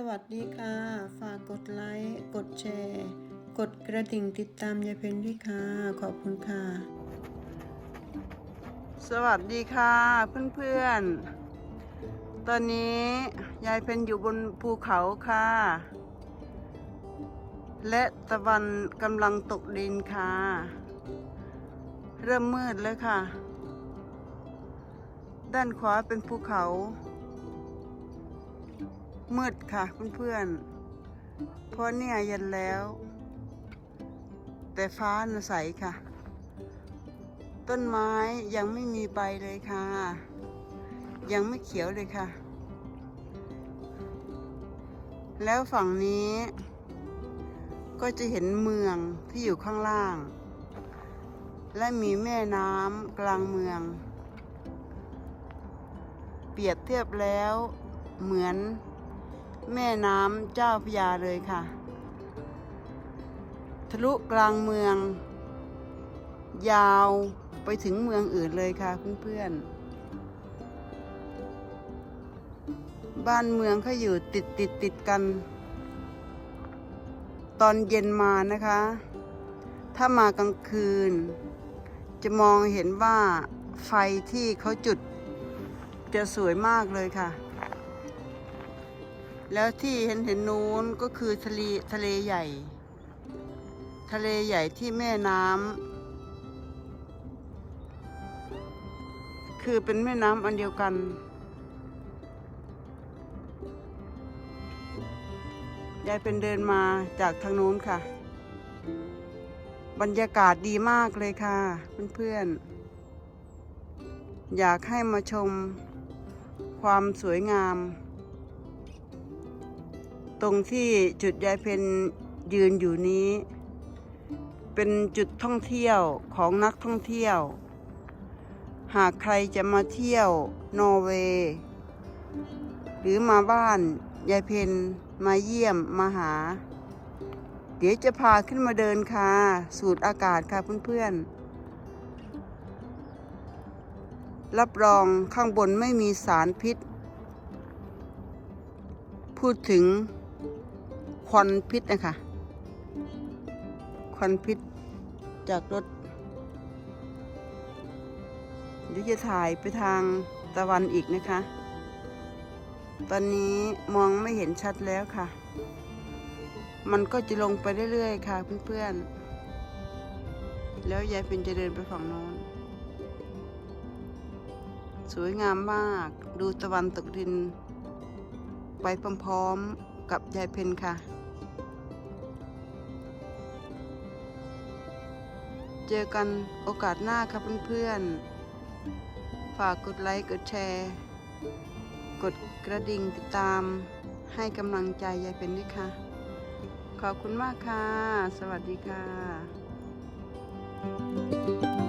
สวัสดีค่ะ ฝากกดไลค์ กดแชร์ กดกระดิ่งติดตามยายเพนด้วยค่ะ ขอบคุณค่ะ สวัสดีค่ะเพื่อนๆ ตอนนี้ยายเพนอยู่บนภูเขาค่ะ และตะวันกำลังตกดินค่ะ เริ่มมืดแล้วค่ะ ด้านขวาเป็นภูเขา มืดค่ะเพื่อนๆ เพราะเนี่ยเย็นแล้ว แต่ฟ้าน่ะใสค่ะ ต้นไม้ยังไม่มีใบเลยค่ะ ยังไม่เขียวเลยค่ะ แล้วฝั่งนี้ ก็จะเห็นเมืองที่อยู่ข้างล่าง และมีแม่น้ำกลางเมือง เปรียบเทียบแล้วเหมือน แม่น้ำเจ้าพยาเลยค่ะ ทะลุกลางเมือง ยาวไปถึงเมืองอื่นเลยค่ะเพื่อนๆ บ้านเมืองเขาอยู่ติดติดติดกัน ตอนเย็นมานะคะ ถ้ามากลางคืน จะมองเห็นว่าไฟที่เขาจุดจะสวยมากเลยค่ะ แล้วที่เห็นเห็นนู้นก็คือทะเลทะเลใหญ่ ทะเลใหญ่ที่แม่น้ำคือเป็นแม่น้ำอันเดียวกัน ยายเป็นเดินมาจากทางนู้นค่ะ บรรยากาศดีมากเลยค่ะ เพื่อนๆ อยากให้มาชมความสวยงาม ตรงที่จุดยายเพนยืนอยู่นี้ เป็นจุดท่องเที่ยวของนักท่องเที่ยว หากใครจะมาเที่ยวนอร์เวย์หรือมาบ้านยายเพนมาเยี่ยมมาหา เดี๋ยวจะพาขึ้นมาเดินค่ะสูดอากาศค่ะเพื่อนๆ รับรองข้างบนไม่มีสารพิษ พูดถึง ควันพิษนะคะ ควันพิษจากรถเดี๋ยวจะถ่ายไปทางตะวันอีกนะคะ ตอนนี้มองไม่เห็นชัดแล้วค่ะ มันก็จะลงไปเรื่อยๆค่ะเพื่อนๆ แล้วยายเป็นจะเดินไปฝั่งโน้น สวยงามมาก ดูตะวันตกดิน ไปพร้อมๆกับยายเพนค่ะ เจอกันโอกาสหน้าครับเพื่อนๆ ฝากกดไลค์กดแชร์ กดกระดิ่งติดตาม ให้กำลังใจยายเป็นด้วยค่ะ ขอบคุณมากค่ะ สวัสดีค่ะ